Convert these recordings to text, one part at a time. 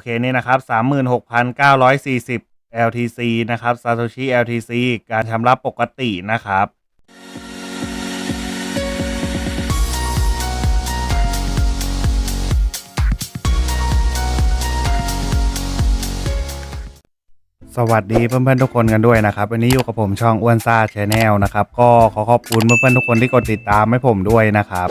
เคนี่นะครับ36,940 LTC นะครับ Satoshi LTC การชำระปกตินะครับสวัสดีเพื่อนๆทุกคนกันด้วยนะครับวันนี้อยู่กับผมช่องอ้วนซ่าชแนลนะครับ ก็ขอขอบคุณเพื่อนๆทุกคนที่กดติดตามให้ผมด้วยนะครับ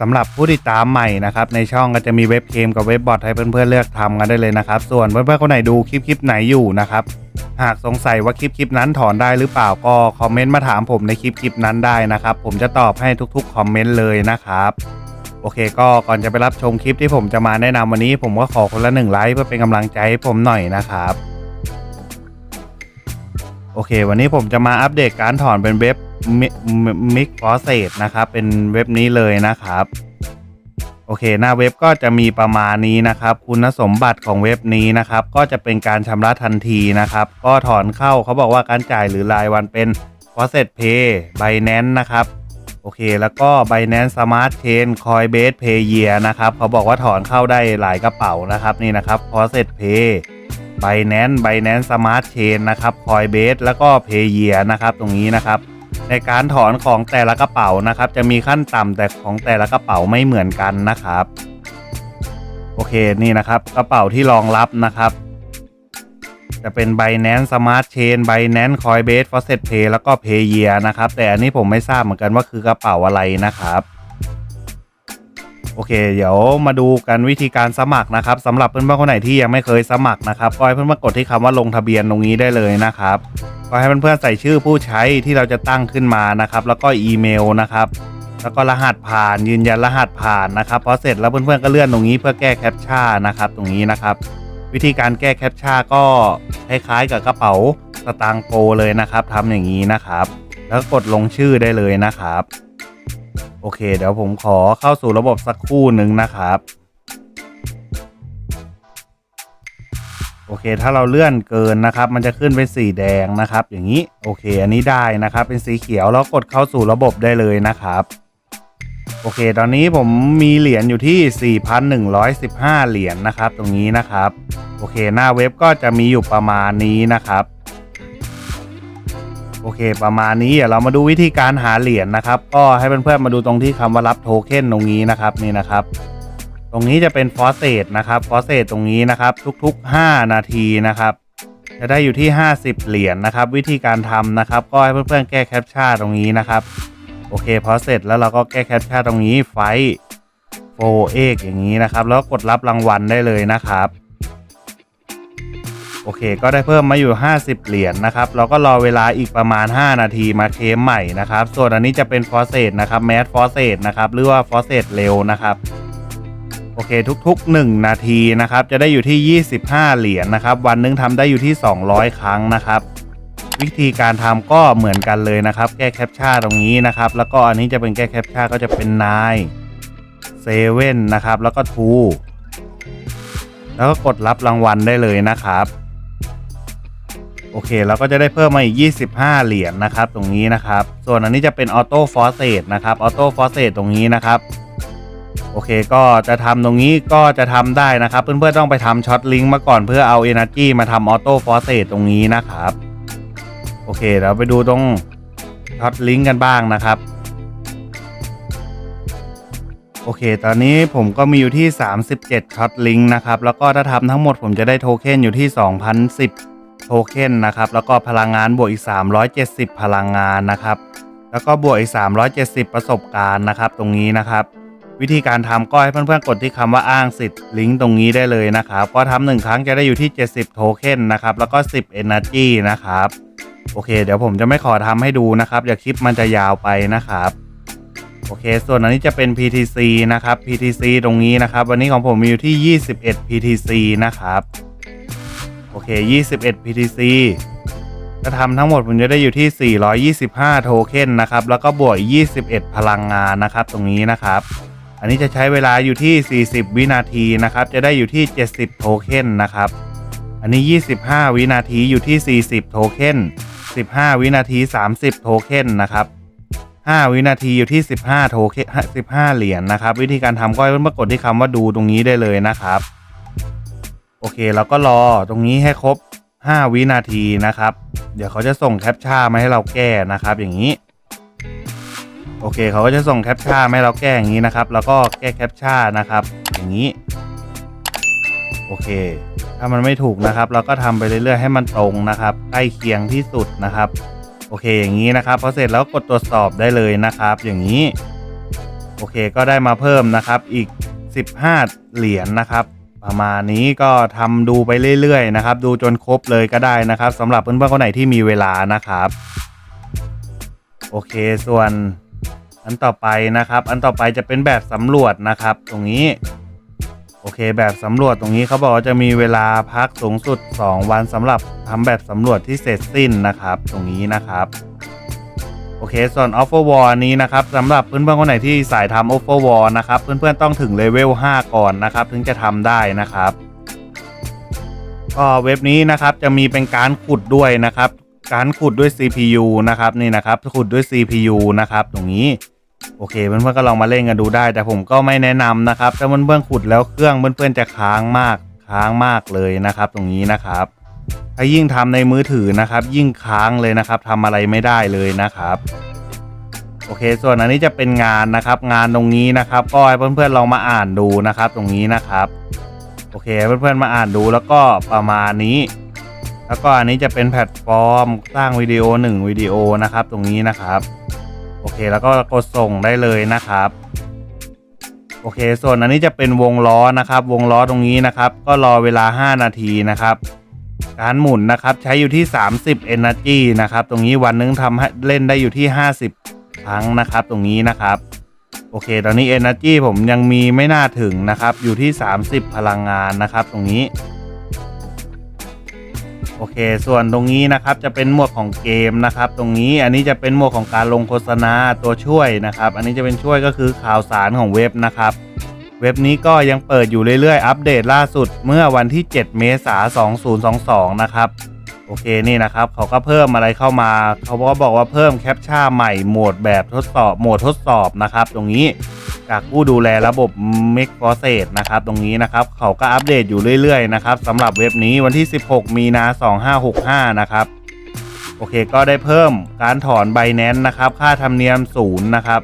สำหรับผู้ติดตามใหม่นะครับในช่องก็จะมีเว็บเกมกับเว็บบอทให้เพื่อนๆเลือกทำกันได้เลยนะครับ ส่วนเพื่อนๆคนไหนดูคลิปคลิปไหนอยู่นะครับหากสงสัยว่าคลิปคลิปนั้นถอนได้หรือเปล่าก็คอมเมนต์มาถามผมในคลิปคลิปนั้นได้นะครับ ผมจะตอบให้ทุกๆคอมเมนต์เลยนะครับโอเคก็ก่อนจะไปรับชมคลิปที่ผมจะมาแนะนำวันนี้ ผมก็ขอคนละหนึ่งไลค์เพื่อเป็นกำลังใจให้ผมหน่อยนะครับ โอเค วันนี้ผมจะมาอัปเดตการถอนเป็นเว็บ มิกฟอสเซตนะครับ เป็นเว็บนี้เลยนะครับ โอเค หน้าเว็บก็จะมีประมาณนี้นะครับ คุณสมบัติของเว็บนี้นะครับ ก็จะเป็นการชำระทันทีนะครับ ก็ถอนเข้าเขาบอกว่าการจ่ายหรือรายวันเป็น f a u c e t Pay Binance นะครับ โอเค แล้วก็ Binance Smart Chain Coinbase Payear นะครับ เขาบอกว่าถอนเข้าได้หลายกระเป๋านะครับ นี่นะครับ f a u c e t Pay Binance Binance Smart Chain นะครับ Coinbase แล้วก็ Payear นะครับ ตรงนี้นะครับ ในการถอนของแต่ละกระเป๋านะครับ จะมีขั้นต่ำแต่ของแต่ละกระเป๋าไม่เหมือนกันนะครับ โอเคนี่นะครับกระเป๋าที่รองรับนะครับ จะเป็น Binance Smart Chain Binance Coinbase Faucet Pay แล้วก็ Payear นะครับ แต่อันนี้ผมไม่ทราบเหมือนกันว่าคือกระเป๋าอะไรนะครับโอเค เดี๋ยวมาดูกันวิธีการสมัครนะครับสำหรับเพื่อนๆคนไหนที่ยังไม่เคยสมัครนะครับก็ให้เพื่อนๆกดที่คำว่าลงทะเบียนตรงนี้ได้เลยนะครับ ก็ให้เพื่อนๆใส่ชื่อผู้ใช้ที่เราจะตั้งขึ้นมานะครับ แล้วก็อีเมลนะครับ แล้วก็รหัสผ่านยืนยันรหัสผ่านนะครับพอเสร็จแล้วเพื่อนๆก็เลื่อนตรงนี้เพื่อแก้แคปชั่นนะครับตรงนี้นะครับ วิธีการแก้แคปชั่นก็คล้ายๆกับกระเป๋าสตางค์โปเลยนะครับทำอย่างนี้นะครับ แล้วกดลงชื่อได้เลยนะครับ โอเค เดี๋ยวผมขอเข้าสู่ระบบสักครู่หนึ่งนะครับ โอเค ถ้าเราเลื่อนเกินนะครับ มันจะขึ้นเป็นสีแดงนะครับ อย่างนี้โอเค อันนี้ได้นะครับ เป็นสีเขียวแล้วกดเข้าสู่ระบบได้เลยนะครับ โอเค ตอนนี้ผมมีเหรียญอยู่ที่ 4,115 เหรียญนะครับ ตรงนี้นะครับ โอเค หน้าเว็บก็จะมีอยู่ประมาณนี้นะครับโอเค ประมาณนี้เดี๋ยวเรามาดูวิธีการหาเหรียญนะครับ ก็ให้เพื่อนๆมาดูตรงที่คำว่ารับโทเค็นตรงนี้นะครับนี่นะครับ ตรงนี้จะเป็นฟอสเซตนะครับฟอสเซตตรงนี้นะครับ ทุกๆ 5 นาทีนะครับ จะได้อยู่ที่ 50 เหรียญนะครับ วิธีการทำนะครับ ก็ให้เพื่อนๆแก้แคปชั่นตรงนี้นะครับ โอเคพอเสร็จแล้วเราก็แก้แคปชั่นตรงนี้ไฟโฟเอกอย่างนี้นะครับ แล้วกดรับรางวัลได้เลยนะครับโอเค ก็ได้เพิ่มมาอยู่ 50 เหรียญนะครับ เราก็รอเวลาอีกประมาณ 5 นาทีมาเคมใหม่นะครับ ส่วนอันนี้จะเป็นฟอสเซตนะครับ แมสฟอสเซตนะครับ หรือว่าฟอสเซตเร็วนะครับ โอเคทุกๆ 1 นาทีนะครับจะได้อยู่ที่ 25 เหรียญนะครับ วันหนึงทำได้อยู่ที่ 200 ครั้งนะครับ วิธีการทำก็เหมือนกันเลยนะครับ แก้แคปชั่นตรงนี้นะครับ แล้วก็อันนี้จะเป็นแก้แคปชั่นก็จะเป็นนายเซเว่นนะครับ แล้วก็ทูแล้วก็กดรับรางวัลได้เลยนะครับ โอเคเราก็จะได้เพิ่มมาอีก 25 เหรียญนะครับ ตรงนี้นะครับ ส่วนอันนี้จะเป็นออโต้ฟอสเซตนะครับออโต้ฟอสเซตตรงนี้นะครับ โอเคก็จะทำตรงนี้ก็จะทำได้นะครับ เพื่อนๆต้องไปทำช็อตลิงก์มาก่อนเพื่อเอา Energy มาทำออโต้ฟอสเซตตรงนี้นะครับ โอเคเราไปดูตรงช็อตลิงก์กันบ้างนะครับ โอเค ตอนนี้ผมก็มีอยู่ที่ 37ช็อตลิงก์นะครับ แล้วก็ถ้าทำทั้งหมดผมจะได้โทเค็นอยู่ที่ 2,010 โทเค็นนะครับ แล้วก็พลังงานบวกอีก 370 พลังงานนะครับ แล้วก็บวกอีก 370 ประสบการณ์นะครับ ตรงนี้นะครับ วิธีการทำก็ให้เพื่อนๆกดที่คำว่าอ้างสิทธิ์ลิงก์ตรงนี้ได้เลยนะครับก็ทำหนึ่งครั้งจะได้อยู่ที่ 70 โทเค็นนะครับแล้วก็ 10 Energy นะครับโอเค เดี๋ยวผมจะไม่ขอทำให้ดูนะครับอย่าคลิปมันจะยาวไปนะครับโอเค ส่วนอันนี้จะเป็น PTC นะครับ PTC ตรงนี้นะครับ วันนี้ของผมมีอยู่ที่ 21 PTC นะครับโอเค 21 PTC จะทำทั้งหมดผมจะได้อยู่ที่ 425 โทเค็นนะครับ แล้วก็บวกอีก21 พลังงานนะครับ ตรงนี้นะครับ อันนี้จะใช้เวลาอยู่ที่ 40 วินาทีนะครับ จะได้อยู่ที่ 70 โทเค็นนะครับ อันนี้ 25 วินาทีอยู่ที่ 40 โทเค็น15 วินาที 30 โทเค็นนะครับ 5 วินาทีอยู่ที่ 15 โทเค็น15 เหรียญนะครับ วิธีการทำก็เพื่อกดที่คำว่าดูตรงนี้ได้เลยนะครับ โอเคแล้วก็รอตรงนี้ให้ครบ 5 วินาทีนะครับ เดี๋ยวเขาจะส่งแคปชั่นมาให้เราแก้นะครับ อย่างนี้ โอเคเขาก็จะส่งแคปชั่นให้เราแก้อย่างนี้นะครับ แล้วก็แก้แคปชั่นนะครับ อย่างนี้ โอเค ถ้ามันไม่ถูกนะครับ เราก็ทำไปเรื่อยๆให้มันตรงนะครับ ใกล้เคียงที่สุดนะครับ โอเคอย่างนี้นะครับพอเสร็จแล้วกดตรวจสอบได้เลยนะครับ อย่างนี้ โอเคก็ได้มาเพิ่มนะครับอีก 15 เหรียญนะครับประมาณนี้ก็ทำดูไปเรื่อยๆนะครับ ดูจนครบเลยก็ได้นะครับสำหรับเพื่อนๆคนไหนที่มีเวลานะครับ โอเคส่วน อันต่อไปนะครับ อันต่อไปจะเป็นแบบสำรวจนะครับ ตรงนี้ โอเค แบบสำรวจตรงนี้เขาบอกว่าจะมีเวลาพักสูงสุด 2 วันสำหรับทำแบบสำรวจที่เสร็จสิ้นนะครับ ตรงนี้นะครับโอเค ส่วน Offer War นี้นะครับสำหรับเพื่อนๆคนไหนที่สายทำ Offer War นะครับ เพื่อนๆต้องถึงเลเวล5 ก่อนนะครับ ถึงจะทำได้นะครับก็เว็บนี้นะครับจะมีเป็นการขุดด้วยนะครับ การขุดด้วย CPU นะครับนี่นะครับขุดด้วย CPU นะครับ ตรงนี้ โอเคเพื่อนๆก็ลองมาเล่นกันดูได้ แต่ผมก็ไม่แนะนำนะครับถ้าเพื่อนๆขุดแล้วเครื่องเพื่อนๆจะค้างมากค้างมากเลยนะครับ ตรงนี้นะครับ ถ้ายิ่งทำในมือถือนะครับ ยิ่งค้างเลยนะครับทำอะไรไม่ได้เลยนะครับ โอเค ส่วนอันนี้จะเป็นงานนะครับ งานตรงนี้นะครับ ก็ให้เพื่อนๆลองมาอ่านดูนะครับ ตรงนี้นะครับ โอเคเพื่อนๆมาอ่านดูแล้วก็ประมาณนี้ แล้วก็อันนี้จะเป็นแพลตฟอร์มสร้างวิดีโอ1วิดีโอนะครับ ตรงนี้นะครับ เคแล้วก็กดส่งได้เลยนะครับ โอเค ส่วนอันนี้จะเป็นวงล้อนะครับ วงล้อตรงนี้นะครับ ก็รอเวลา 5 นาทีนะครับ การหมุนนะครับใช้อยู่ที่ 30 Energy นะครับ ตรงนี้วันนึงทำให้เล่นได้อยู่ที่ 50 ครั้งนะครับ ตรงนี้นะครับโอเค ตอนนี้ Energy ผมยังมีไม่น่าถึงนะครับ อยู่ที่ 30 พลังงานนะครับ ตรงนี้ โอเค ส่วนตรงนี้นะครับจะเป็นหมวดของเกมนะครับ ตรงนี้อันนี้จะเป็นหมวดของการลงโฆษณาตัวช่วยนะครับ อันนี้จะเป็นช่วยก็คือข่าวสารของเว็บนะครับ เว็บนี้ก็ยังเปิดอยู่เรื่อยๆ อัปเดตล่าสุดเมื่อวันที่ 7 เมษายน 2022 นะครับโอเคนี่นะครับเขาก็เพิ่มอะไรเข้ามาเขาก็บอกว่าเพิ่มแคปชั่นใหม่โหมดแบบทดสอบโหมดทดสอบนะครับ ตรงนี้ จากผู้ดูแลระบบ m i c r o s e t นะครับตรงนี้นะครับเขาก็อัปเดตอยู่เรื่อยๆนะครับสำหรับเว็บนี้วันที่ 16 มีนา 2565 นะครับ โอเคก็ได้เพิ่มการถอน Binance นะครับ ค่าธรรมเนียมศูนย์นะครับ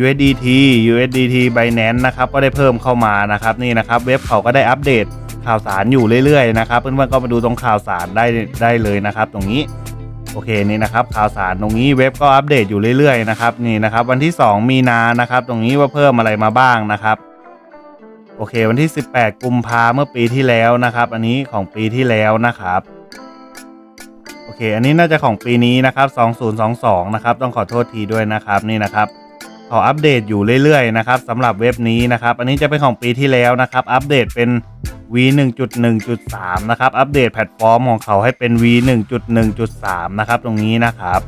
USDT USDT Binance นะครับก็ได้เพิ่มเข้ามานะครับนี่นะครับ เว็บเขาก็ได้อัปเดตข่าวสารอยู่เรื่อยๆนะครับเพื่อนๆก็มาดูตรงข่าวสารได้ได้เลยนะครับ ตรงนี้ โอเคนี่นะครับข่าวสารตรงนี้เว็บก็อัปเดตอยู่เรื่อยๆนะครับนี่นะครับวันที่ 2 มีนานะครับตรงนี้ว่าเพิ่มอะไรมาบ้างนะครับโอเค วันที่ 18 กุมภาเมื่อปีที่แล้วนะครับ อันนี้ของปีที่แล้วนะครับโอเค อันนี้น่าจะของปีนี้นะครับ 2022 นะครับ ต้องขอโทษทีด้วยนะครับ นี่นะครับ เขาอัปเดตอยู่เรื่อยๆนะครับสำหรับเว็บนี้นะครับ อันนี้จะเป็นของปีที่แล้วนะครับ อัปเดตเป็น V 1.1.3 นะครับ อัปเดตแพลตฟอร์มของเขาให้เป็น V 1.1.3 นะครับ ตรงนี้นะครับ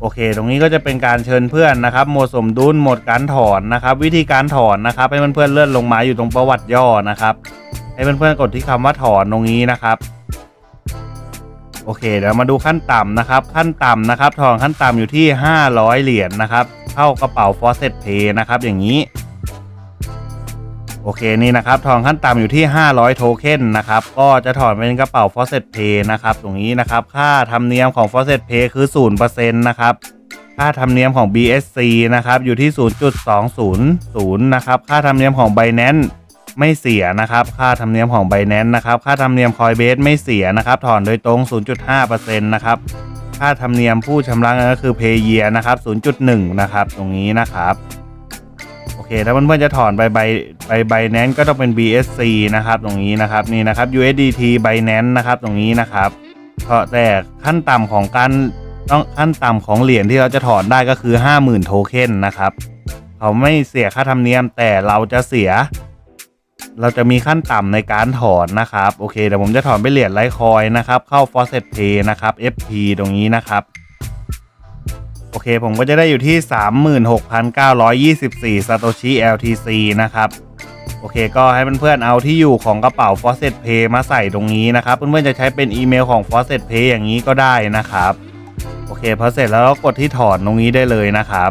โอเค ตรงนี้ก็จะเป็นการเชิญเพื่อนนะครับโหมดสมดุลโหมดการถอนนะครับ วิธีการถอนนะครับ ให้เพื่อนๆเลื่อนลงมาอยู่ตรงประวัติย่อนะครับ ให้เพื่อนๆกดที่คำว่าถอนตรงนี้นะครับ โอเคเดี๋ยวมาดูขั้นต่ำนะครับ ขั้นต่ำนะครับถอนขั้นต่ำอยู่ที่ 500 เหรียญนะครับ เข้ากระเป๋า f o r c e t Pay นะครับ อย่างนี้ โอเคนี่นะครับถอนขั้นต่ำอยู่ที่ 500 โทเค็นนะครับ ก็จะถอนเป็นกระเป๋า f o r c e t Pay นะครับ ตรงนี้นะครับ ค่าธรรมเนียมของ f o r c e t Pay คือ0%นะครับค่าธรรมเนียมของ BSC นะครับ อยู่ที่ 0.200 นะครับ ค่าธรรมเนียมของ Binance ไม่เสียนะครับ ค่าธรรมเนียมของ Binance นะครับ ค่าธรรมเนียม Coinbase ไม่เสียนะครับ ถอนโดยตรง 0.5%นะครับ ค่าธรรมเนียมผู้ชำระเงินก็คือ Pay Year นะครับ 0.1 นะครับ ตรงนี้นะครับ โอเค ถ้าเพื่อนๆจะถอนไปใบไปใบแนนก็ต้องเป็น BSC นะครับ ตรงนี้นะครับ นี่นะครับ USDT Binance นะครับ ตรงนี้นะครับก็แต่ขั้นต่ำของการต้องขั้นต่ำของเหรียญที่เราจะถอนได้ก็คือ 50,000 โทเค็นนะครับ เขาไม่เสียค่าธรรมเนียมแต่เราจะเสีย เราจะมีขั้นต่ำในการถอนนะครับ โอเคเดี๋ยวผมจะถอนไปเหรียญไลคอยนะครับ เข้า Faucet Pay นะครับ FP ตรงนี้นะครับโอเค ผมก็จะได้อยู่ที่ 36,924 Satoshi LTC นะครับ โอเค ก็ให้เพื่อนๆเอาที่อยู่ของกระเป๋า Faucet Pay มาใส่ตรงนี้นะครับ เพื่อนๆจะใช้เป็นอีเมลของ Faucet Pay อย่างนี้ก็ได้นะครับ โอเคพอเสร็จแล้วก็กดที่ถอนตรงนี้ได้เลยนะครับ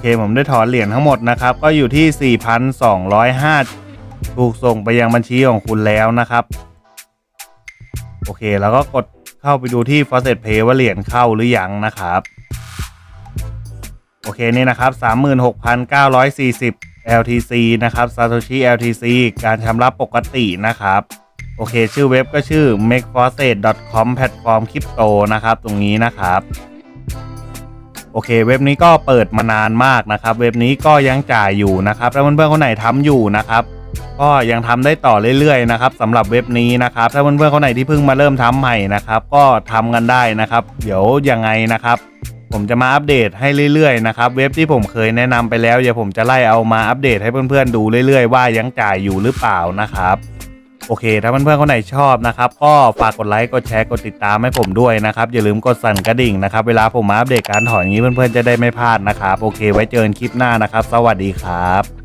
เคผมได้ถอนเหรียญทั้งหมดนะครับ ก็อยู่ที่ 4,205 ถูกส่งไปยังบัญชีของคุณแล้วนะครับ โอเค แล้วก็กดเข้าไปดูที่ Faucet Pay ว่าเหรียญเข้าหรือยังนะครับ โอเคนี่นะครับ 36,940 LTC นะครับ Satoshi LTC การชำระปกตินะครับโอเค ชื่อเว็บก็ชื่อ makefaucet.com แพลตฟอร์มคริปโตนะครับ ตรงนี้นะครับ โอเค เว็บนี้ก็เปิดมานานมากนะครับ เว็บนี้ก็ยังจ่ายอยู่นะครับถ้าเพื่อนๆคนไหนทำอยู่นะครับ ก็ยังทำได้ต่อเรื่อยๆนะครับสำหรับเว็บนี้นะครับ ถ้าเพื่อนๆคนไหนที่เพิ่งมาเริ่มทำใหม่นะครับ ก็ทำกันได้นะครับ เดี๋ยวยังไงนะครับ ผมจะมาอัปเดตให้เรื่อยๆนะครับ เว็บที่ผมเคยแนะนำไปแล้วเดี๋ยวผมจะไล่เอามาอัปเดตให้เพื่อนๆดูเรื่อยๆ ว่ายังจ่ายอยู่หรือเปล่านะครับ โอเค ถ้าเพื่อนๆคนไหนชอบนะครับ ก็ฝากกดไลค์กดแชร์กดติดตามให้ผมด้วยนะครับ อย่าลืมกดสั่นกระดิ่งนะครับ เวลาผมมาอัปเดตการถอนอย่างนี้เพื่อนๆจะได้ไม่พลาดนะครับ โอเค ไว้เจอกันคลิปหน้านะครับ สวัสดีครับ